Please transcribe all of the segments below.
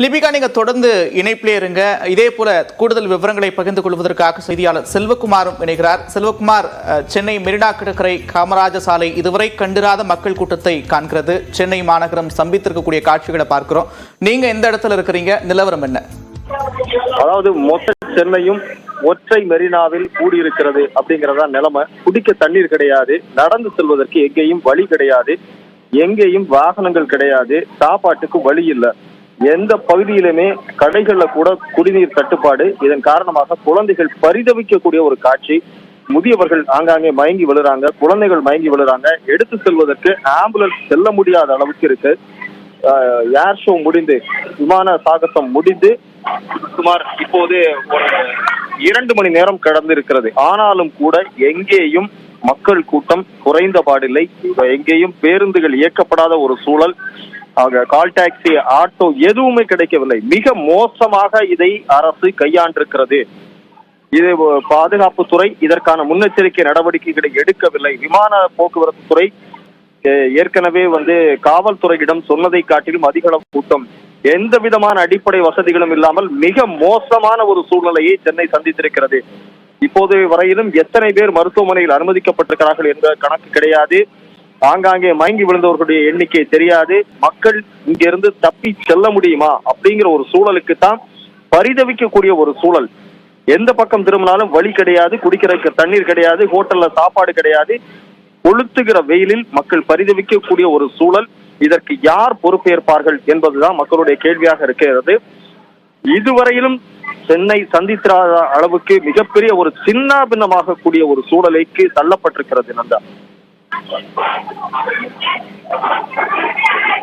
லிபிகா நீங்க தொடர்ந்து இணைப்பிலே இருங்க. இதே போல கூடுதல் விவரங்களை பகிர்ந்து கொள்வதற்காக செய்தியாளர் செல்வகுமாரும் இணைகிறார். செல்வகுமார் சென்னை மெரினா கடற்கரை காமராஜ சாலை இதுவரை கண்டிராத மக்கள் கூட்டத்தை காண்கிறது. சென்னை மாநகரம் சம்பித்திருக்கக்கூடிய காட்சிகளை பார்க்கிறோம். நீங்க எந்த இடத்துல இருக்கிறீங்க? நிலவரம் என்ன? அதாவது மொத்த சென்னையும் ஒற்றை மெரினாவில் கூடியிருக்கிறது அப்படிங்கறதா நிலைமை. குடிக்க தண்ணீர் கிடையாது. நடந்து செல்வதற்கு எங்கேயும் வழி கிடையாது. எங்கேயும் வாகனங்கள் கிடையாது. சாப்பாட்டுக்கு வழி இல்லை. எந்த பகுதியிலுமே கடைகள்ல கூட குடிநீர் தட்டுப்பாடு. இதன் காரணமாக குழந்தைகள் பரிதவிக்கக்கூடிய ஒரு காட்சி. முதியவர்கள் ஆங்காங்கே மயங்கி விழுறாங்க. குழந்தைகள் மயங்கி விழுறாங்க. எடுத்து செல்வதற்கு ஆம்புலன்ஸ் செல்ல முடியாத அளவுக்கு இருக்கு. ஏர் ஷோ முடிந்து விமான சாகசம் முடிந்து சுமார் இப்போது ஒரு இரண்டு மணி நேரம் கடந்து இருக்கிறது ஆனாலும் கூட எங்கேயும் மக்கள் கூட்டம் குறைந்த பாடில்லை. எங்கேயும் பேருந்துகள் இயக்கப்படாத ஒரு சூழல். கால் டாக்ஸி ஆட்டோ எதுவுமே கிடைக்கவில்லை. மிக மோசமாக இதை அரசு கையாண்டிருக்கிறது. இது பாதுகாப்பு துறை இதற்கான முன்னெச்சரிக்கை நடவடிக்கைகளை எடுக்கவில்லை. விமான போக்குவரத்து துறை ஏற்கனவே வந்து காவல்துறையிடம் சொன்னதை காட்டிலும் அதிகளவு கூட்டம். எந்த விதமான அடிப்படை வசதிகளும் இல்லாமல் மிக மோசமான ஒரு சூழ்நிலையை சென்னை சந்தித்திருக்கிறது. இப்போது வரையிலும் எத்தனை பேர் மருத்துவமனையில் அனுமதிக்கப்பட்டிருக்கிறார்கள் என்ற கணக்கு கிடையாது. ஆங்காங்கே மயங்கி விழுந்தவர்களுடைய எண்ணிக்கை தெரியாது. மக்கள் இங்கிருந்து தப்பி செல்ல முடியுமா? அப்படிங்கிற ஒரு சூழலுக்கு தான் பரிதவிக்கக்கூடிய ஒரு சூழல். எந்த பக்கம் திரும்பினாலும் வழி கிடையாது குடிக்கிறதுக்கு தண்ணீர் கிடையாது ஹோட்டல்ல சாப்பாடு கிடையாது. கொளுத்துகிற வெயிலில் மக்கள் பரிதவிக்கக்கூடிய ஒரு சூழல். இதற்கு யார் பொறுப்பேற்பார்கள் என்பதுதான் மக்களுடைய கேள்வியாக இருக்கிறது. இதுவரையிலும் சென்னை சந்தித்திராத அளவுக்கு மிகப்பெரிய ஒரு சின்ன பின்னமாக கூடிய ஒரு சூழலைக்கு தள்ளப்பட்டிருக்கிறது நந்தா. Thank you.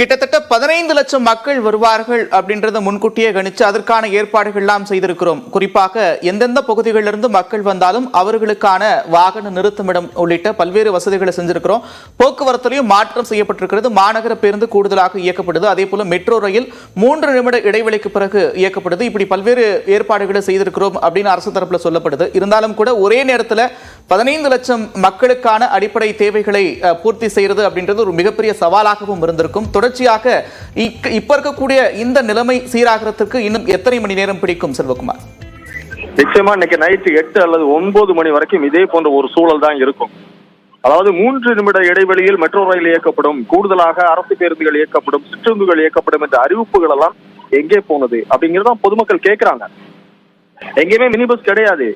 கிட்டத்தட்ட பதினைந்து லட்சம் மக்கள் வருவார்கள் அப்படின்றத முன்கூட்டியே கணிச்சு அதற்கான ஏற்பாடுகள்லாம் செய்திருக்கிறோம். குறிப்பாக எந்தெந்த பகுதிகளிலிருந்து மக்கள் வந்தாலும் அவர்களுக்கான வாகன நிறுத்துமிடம் உள்ளிட்ட பல்வேறு வசதிகளை செஞ்சிருக்கிறோம். போக்குவரத்துலையும் மாற்றம் செய்யப்பட்டிருக்கிறது. மாநகர பேருந்து கூடுதலாக இயக்கப்படுது. அதே போல மெட்ரோ ரயில் மூன்று நிமிட இடைவெளிக்கு பிறகு இயக்கப்படுது. இப்படி பல்வேறு ஏற்பாடுகளை செய்திருக்கிறோம் அப்படின்னு அரசு தரப்பில் சொல்லப்படுது. இருந்தாலும் கூட ஒரே நேரத்தில் பதினைந்து லட்சம் மக்களுக்கான அடிப்படை தேவைகளை பூர்த்தி செய்யறது அப்படின்றது ஒரு மிகப்பெரிய சவாலாகவும் இருந்திருக்கும். தொடர்ச்சியாக இப்ப இருக்கக்கூடிய இந்த நிலைமை சீராகிறதுக்கு இன்னும் எத்தனை மணி நேரம் பிடிக்கும் செல்வகுமார்? நிச்சயமா இன்னைக்கு நைட்டு எட்டு அல்லது ஒன்பது மணி வரைக்கும் இதே போன்ற ஒரு சூழல் தான் இருக்கும். அதாவது மூன்று நிமிட இடைவெளியில் மெட்ரோ ரயில் இயக்கப்படும் கூடுதலாக அரசு பேருந்துகள் இயக்கப்படும் சிற்றுந்துகள் இயக்கப்படும் என்ற அறிவிப்புகள் எல்லாம் எங்கே போனது அப்படிங்கறதான் பொதுமக்கள் கேட்கிறாங்க எங்கேயுமே மினி பஸ் கிடையாது.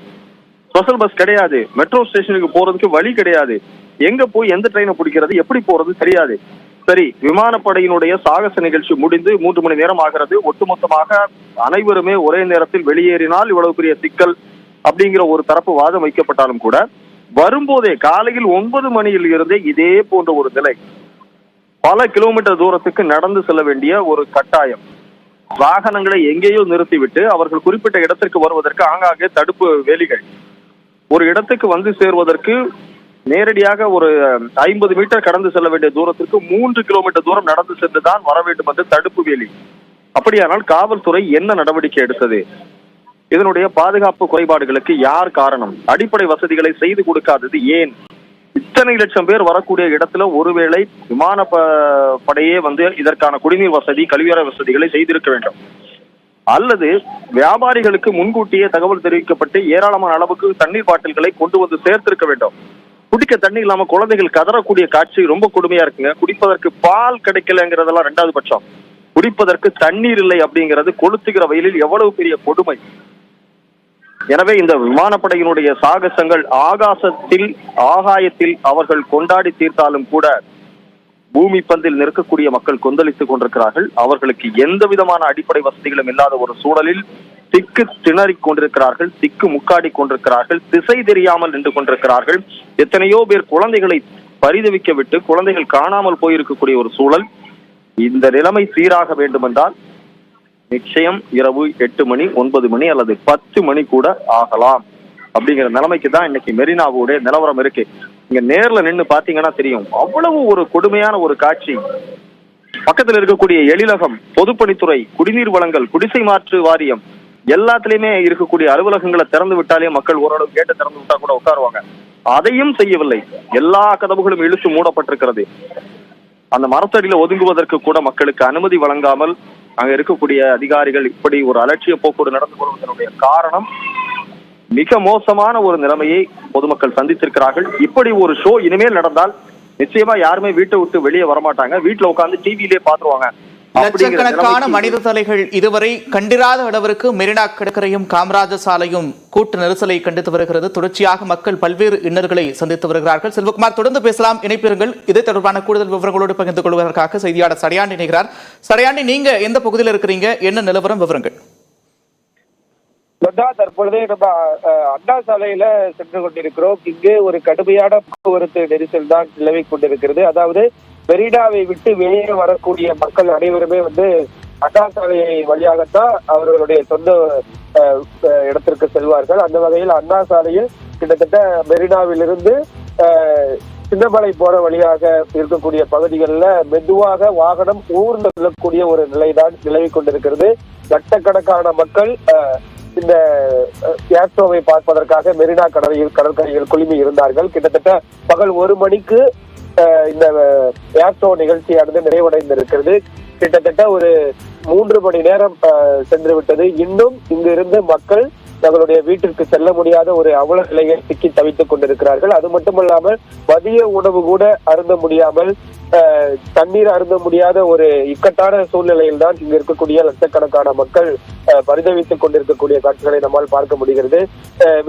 ஸ்பெஷல் பஸ் கிடையாது. மெட்ரோ ஸ்டேஷனுக்கு போறதுக்கு வழி கிடையாது. எங்க போய் எந்த ட்ரெயினை பிடிக்கிறது எப்படி போறது தெரியாது. சரி விமானப்படையினுடைய சாகச நிகழ்ச்சி முடிந்து மூன்று மணி நேரம் ஆகிறது. ஒட்டுமொத்தமாக அனைவருமே ஒரே நேரத்தில் வெளியேறினால் இவ்வளவு பெரிய சிக்கல் அப்படிங்கிற ஒரு தரப்பு வாதம் வைக்கப்பட்டாலும் கூட வரும்போதே காலையில் ஒன்பது மணியில் இருந்தே இதே போன்ற ஒரு நிலை. பல கிலோமீட்டர் தூரத்துக்கு நடந்து செல்ல வேண்டிய ஒரு கட்டாயம். வாகனங்களை எங்கேயோ நிறுத்திவிட்டு அவர்கள் குறிப்பிட்ட இடத்திற்கு வருவதற்கு ஆங்காங்கே தடுப்பு வேலிகள். ஒரு இடத்துக்கு வந்து சேர்வதற்கு நேரடியாக ஒரு ஐம்பது மீட்டர் கடந்து செல்ல வேண்டிய தூரத்திற்கு மூன்று கிலோமீட்டர் தூரம் நடந்து சென்றுதான் வர வேண்டும் என்று தடுப்பு வேலி. அப்படியானால் காவல்துறை என்ன நடவடிக்கை எடுத்தது? இதனுடைய பாதுகாப்பு குறைபாடுகளுக்கு யார் காரணம்? அடிப்படை வசதிகளை செய்து கொடுக்காதது ஏன்? இத்தனை லட்சம் பேர் வரக்கூடிய இடத்துல ஒருவேளை விமான ப- படையே வந்து இதற்கான குடிநீர் வசதி கல்வியறை வசதிகளை செய்திருக்க வேண்டும். அல்லது வியாபாரிகளுக்கு முன்கூட்டியே தகவல் தெரிவிக்கப்பட்டு ஏராளமான அளவுக்கு தண்ணீர் பாட்டில்களை கொண்டு வந்து சேர்த்திருக்க வேண்டும். குடிக்க தண்ணி இல்லாம குழந்தைகள் கதறக்கூடிய காட்சி ரொம்ப கொடுமையா இருக்குங்க. குடிப்பதற்கு பால் கிடைக்கலங்கிறதெல்லாம் ரெண்டாவது பட்சம். குடிப்பதற்கு தண்ணீர் இல்லை அப்படிங்கிறது கொளுத்துகிற வயலில் எவ்வளவு பெரிய கொடுமை. எனவே இந்த விமானப்படையினுடைய சாகசங்கள் ஆகாசத்தில் ஆகாயத்தில் அவர்கள் கொண்டாடி தீர்த்தாலும் கூட பூமி பந்தில் நிற்கக்கூடிய மக்கள் கொந்தளித்துக் கொண்டிருக்கிறார்கள். அவர்களுக்கு எந்த விதமான அடிப்படை வசதிகளும் இல்லாத ஒரு சூழலில் திக்கு திணறிக் கொண்டிருக்கிறார்கள் திக்கு முக்காடி கொண்டிருக்கிறார்கள் திசை தெரியாமல் நின்று கொண்டிருக்கிறார்கள். எத்தனையோ பேர் குழந்தைகளை பரிதவிக்க விட்டு குழந்தைகள் காணாமல் போயிருக்கக்கூடிய ஒரு சூழல் இந்த நிலைமை சீராக வேண்டுமென்றால் நிச்சயம் இரவு எட்டு மணி ஒன்பது மணி அல்லது பத்து மணி கூட ஆகலாம். அப்படிங்கிற நிலைமைக்கு தான் இன்னைக்கு மெரினாவுடைய நிலவரம் இருக்கு. இங்க நேர்ல நின்னு பாத்தீங்கன்னா தெரியும். அவ்வளவு ஒரு கொடுமையான ஒரு காட்சி. பக்கத்துல இருக்கக்கூடிய எழிலகம் பொதுப்பணித்துறை குடிநீர் வழங்கல் குடிசை மாற்று வாரியம் எல்லாத்துலயுமே இருக்கக்கூடிய அலுவலகங்களை திறந்து விட்டாலே மக்கள் ஓரளவு கேட்டு திறந்து விட்டா கூட உட்காருவாங்க. அதையும் செய்யவில்லை. எல்லா கதவுகளும் இழுத்து மூடப்பட்டிருக்கிறது. அந்த மரத்தடியில ஒதுங்குவதற்கு கூட மக்களுக்கு அனுமதி வழங்காமல் அங்க இருக்கக்கூடிய அதிகாரிகள் இப்படி ஒரு அலட்சிய போக்கோடு நடந்து கொள்வதனுடைய காரணம் மிக மோசமான ஒரு நிலைமையை பொதுமக்கள் சந்தித்திருக்கிறார்கள். இப்படி ஒரு ஷோ இனிமேல் நடந்தால் நிச்சயமா யாருமே வீட்டை விட்டு வெளியே வரமாட்டாங்க. வீட்டுல உட்கார்ந்து டிவிலே பாத்துருவாங்க லட்சக்கணக்கான மனித தலைகள் இதுவரை கண்டிராத அளவிற்கு மெரினா கடற்கரையும் காமராஜர் சாலையும் கூட்டு நெரிசலை கண்டித்து வருகிறது. தொடர்ச்சியாக மக்கள் பல்வேறு இன்னல்களை சந்தித்து வருகிறார்கள். செல்வகுமார் தொடர்ந்து பேசலாம். இணைப்பிருங்கள். இது தொடர்பான கூடுதல் விவரங்களோடு பகிர்ந்து கொள்வதற்காக செய்தியாளர் சடையாண்டி இணைகிறார். சடையாண்டி நீங்க எந்த பகுதியில் இருக்கிறீங்க? என்ன நிலவரம்? விவரங்கள். லதா தற்பொழுது நம்ம அண்ணா சாலையில சென்று கொண்டிருக்கிறோம். இங்கு ஒரு கடுமையான போக்குவரத்து நெரிசல் தான் நிலவி கொண்டிருக்கிறது. அதாவது மெரினாவை விட்டு வெளியே வரக்கூடிய மக்கள் அனைவருமே வந்து அண்ணா சாலையை வழியாகத்தான் அவர்களுடைய சொந்த இடத்திற்கு செல்வார்கள். அந்த வகையில் அண்ணா சாலையில் கிட்டத்தட்ட மெரினாவிலிருந்து சின்னமலை போற வழியாக இருக்கக்கூடிய பகுதிகளில் மெதுவாக வாகனம் ஊர்ந்து செல்லக்கூடிய ஒரு நிலைதான் நிலவிக் கொண்டிருக்கிறது. லட்சக்கணக்கான மக்கள் இந்த ஏர்ஷோவை பார்ப்பதற்காக மெரினா கடலில் கடற்கரையில் குழுமி இருந்தார்கள். கிட்டத்தட்ட பகல் ஒரு மணிக்கு அஹ், இந்த ஏர்ஷோ நிகழ்ச்சியானது நிறைவடைந்திருக்கிறது. கிட்டத்தட்ட ஒரு மூன்று மணி நேரம் அஹ், சென்று விட்டது இன்னும் இங்கிருந்து மக்கள் தங்களுடைய வீட்டிற்கு செல்ல முடியாத ஒரு அவல நிலையை சிக்கி தவித்துக் கொண்டிருக்கிறார்கள். அது மட்டுமல்லாமல் மதிய உணவு கூட அருந்த முடியாமல் தண்ணீர் அருந்த முடியாத ஒரு இக்கட்டான சூழ்நிலையில் தான் இங்கு இருக்கக்கூடிய லட்சக்கணக்கான மக்கள் பரிதவித்துக் கொண்டிருக்கக்கூடிய காட்சிகளை நம்மால் பார்க்க முடிகிறது.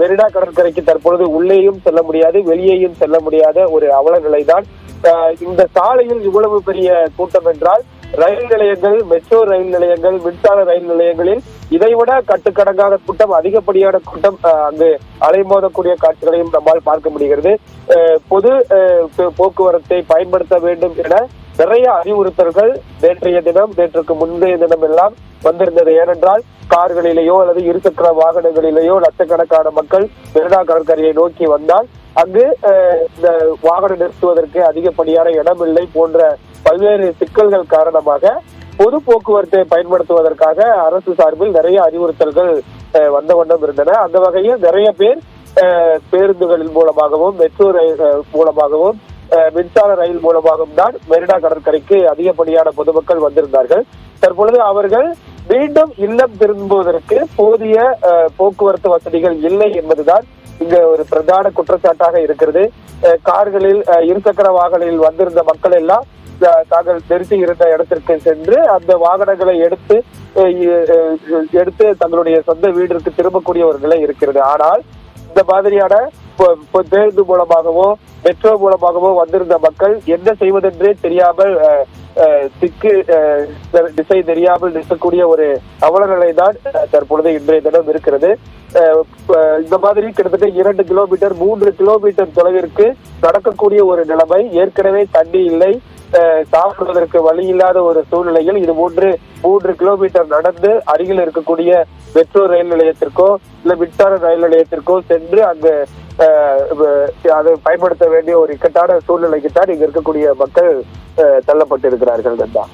மெரினா கடற்கரைக்கு தற்பொழுது உள்ளேயும் செல்ல முடியாது வெளியேயும் செல்ல முடியாத ஒரு அவல நிலைதான். இந்த சாலையில் இவ்வளவு பெரிய கூட்டம் என்றால் ரயில் நிலையங்கள் மெட்ரோ ரயில் நிலையங்கள் மின்சார ரயில் நிலையங்களில் இதைவிட கட்டுக்கடங்காத கூட்டம் அதிகப்படியான கூட்டம் அங்கு அலைமோதக்கூடிய காட்சிகளையும் நம்மால் பார்க்க முடிகிறது. பொது போக்குவரத்தை பயன்படுத்த வேண்டும் என நிறைய அறிவுறுத்தல்கள் நேற்றைய தினம் நேற்றுக்கு முந்தைய தினம் எல்லாம் வந்திருந்தது. ஏனென்றால் கார்களிலேயோ அல்லது இருசக்கர வாகனங்களிலேயோ லட்சக்கணக்கான மக்கள் மெரினா கடற்கரையை நோக்கி வந்தால் அங்கு இந்த வாகனம் நிறுத்துவதற்கு அதிகப்படியான இடமில்லை போன்ற பல்வேறு சிக்கல்கள் காரணமாக பொது போக்குவரத்தை பயன்படுத்துவதற்காக அரசு சார்பில் நிறைய அறிவுறுத்தல்கள் அஹ், வந்த வண்ணம் இருந்தன. அந்த வகையில் நிறைய பேர் பேருந்துகளின் மூலமாகவும் மெட்ரோ ரயில் மூலமாகவும் அஹ், மின்சார ரயில் மூலமாகவும் தான் மெரினா கடற்கரைக்கு அதிகப்படியான பொதுமக்கள் வந்திருந்தார்கள். தற்பொழுது அவர்கள் மீண்டும் இல்லம் திரும்புவதற்கு போதிய அஹ், போக்குவரத்து வசதிகள் இல்லை என்பதுதான் இங்க ஒரு பிரதான குற்றச்சாட்டாக இருக்கிறது. கார்களில் அஹ், இருசக்கர வாகனங்களில் வந்திருந்த மக்கள் எல்லாம் தாங்கள் நிறுத்தி இருந்த இடத்திற்கு சென்று அந்த வாகனங்களை எடுத்து எடுத்து தங்களுடைய சொந்த வீடிற்கு திரும்பக்கூடிய ஒரு நிலை இருக்கிறது. ஆனால் இந்த மாதிரியான பேருந்து மூலமாகவோ மெட்ரோ மூலமாகவோ வந்திருந்த மக்கள் என்ன செய்வதென்றே தெரியாமல் திக்கு திசை தெரியாமல் நிற்கக்கூடிய ஒரு அவல நிலைதான் தற்பொழுது இன்றைய தினம் இருக்கிறது. இந்த மாதிரி கிட்டத்தட்ட இரண்டு கிலோமீட்டர் மூன்று கிலோமீட்டர் தொலைவிற்கு நடக்கக்கூடிய ஒரு நிலைமை ஏற்கனவே தண்ணி இல்லை. சாப்பிடுவதற்கு வழி இல்லாத ஒரு சூழ்நிலையில் இது மூன்று மூன்று கிலோமீட்டர் நடந்து அருகில் இருக்கக்கூடிய மெட்ரோ ரயில் நிலையத்திற்கோ இல்ல மின்சார ரயில் நிலையத்திற்கோ சென்று அங்கு அஹ், அதை பயன்படுத்த வேண்டிய ஒரு இக்கட்டான சூழ்நிலைக்கு தான் இங்க இருக்கக்கூடிய மக்கள் அஹ், தள்ளப்பட்டிருக்கிறார்கள் நந்தா